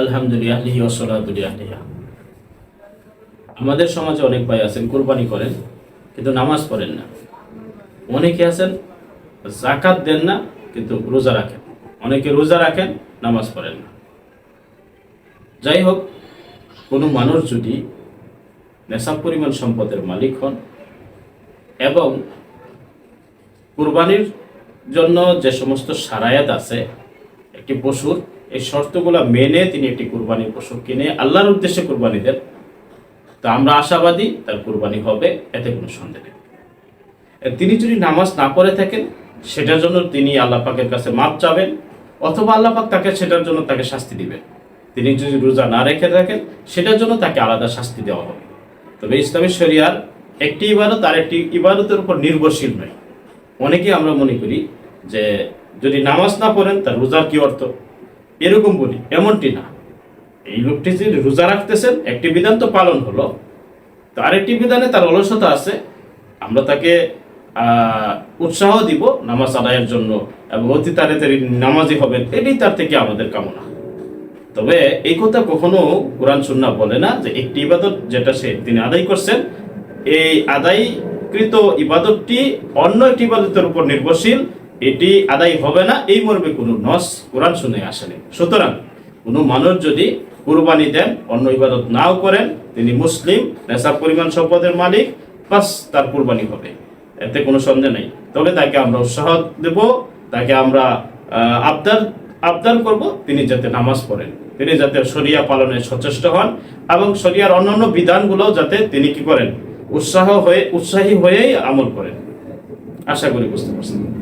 আলহামদুলিল্লাহ আমাদের সমাজে অনেক ভাই আছেন, কোরবানি করেন, কিন্তু নামাজ পড়েন না। অনেকে আছেন জাকাত দেন না, কিন্তু রোজা রাখেন। অনেকে রোজা রাখেন, নামাজ পড়েন না। যাই হোক, কোনো মানুষ যদি নেশাব পরিমাণ সম্পদের মালিক হন এবং কুরবানির জন্য যে সমস্ত সারায়াত আছে, একটি পশুর এই শর্তগুলো মেনে তিনি একটি কুরবানির পশু কিনে আল্লাহর উদ্দেশ্যে কুরবানি দেন। তা আমরা আশাবাদী তার কুরবানি হবে, এতে কোনো সন্দেহ নেই। তিনি যদি নামাজ না পড়ে থাকেন, সেটার জন্য তিনি আল্লাহ পাকের কাছে মাপ চাবেন, অথবা আল্লাহ পাক তাকে সেটার জন্য তাকে শাস্তি দিবেন। তিনি যদি রোজা না রেখে থাকেন, সেটার জন্য তাকে আলাদা শাস্তি দেওয়া হবে। তবে ইসলামী শরিয়ার একটি ইবাদত আর একটি ইবাদতের উপর নির্ভরশীল নয়। অনেকেই আমরা মনে করি যে যদি নামাজ না পড়েন, তার রোজার কি অর্থ? এরকম বলি, এমনটি না। এই লোকটি যদি রোজা রাখতেছেন, একটি বিধান তো পালন হলো। তো আরেকটি বিধানে তার অলসতা আছে। আমরা তাকে উৎসাহ দিব নামাজ আদায়ের জন্য এবং অতি তাড়াতাড়ি নামাজি হবেন এটাই তার থেকে আমাদের কামনা। তবে এই কথা কখনো কোরআন সুন্না বলে না যে একটি ইবাদত যেটা সে তিনি আদায় করছেন, এই আদায়কৃত ইবাদতটি অন্য একটি ইবাদতের উপর নির্ভরশীল। এটি আদায় হবে না, এই মর্মে কোনো নস কোরআন শুনে আসেনি। সুতরাং কোনো মানুষ যদি কুরবানি দেন, অন্য ইবাদত নাও করেন, তিনি মুসলিম নেশার পরিমাণ সম্পদের মালিক, বাস তার কুরবানি হবে। এতে কোনো সন্দেহ নেই। তবে তাকে আমরা উৎসাহ দেব, তাকে আমরা আবদার আবদার করব, তিনি যাতে নামাজ পড়েন। তিনি যাতে শরিয়া পালনে সচেষ্ট হন এবং শরিয়ার অন্যান্য বিধানগুলো যাতে তিনি কি করেন, উৎসাহ হয়ে, উৎসাহী হয়েই আমল করেন। আশা করি বুঝতে পারছেন।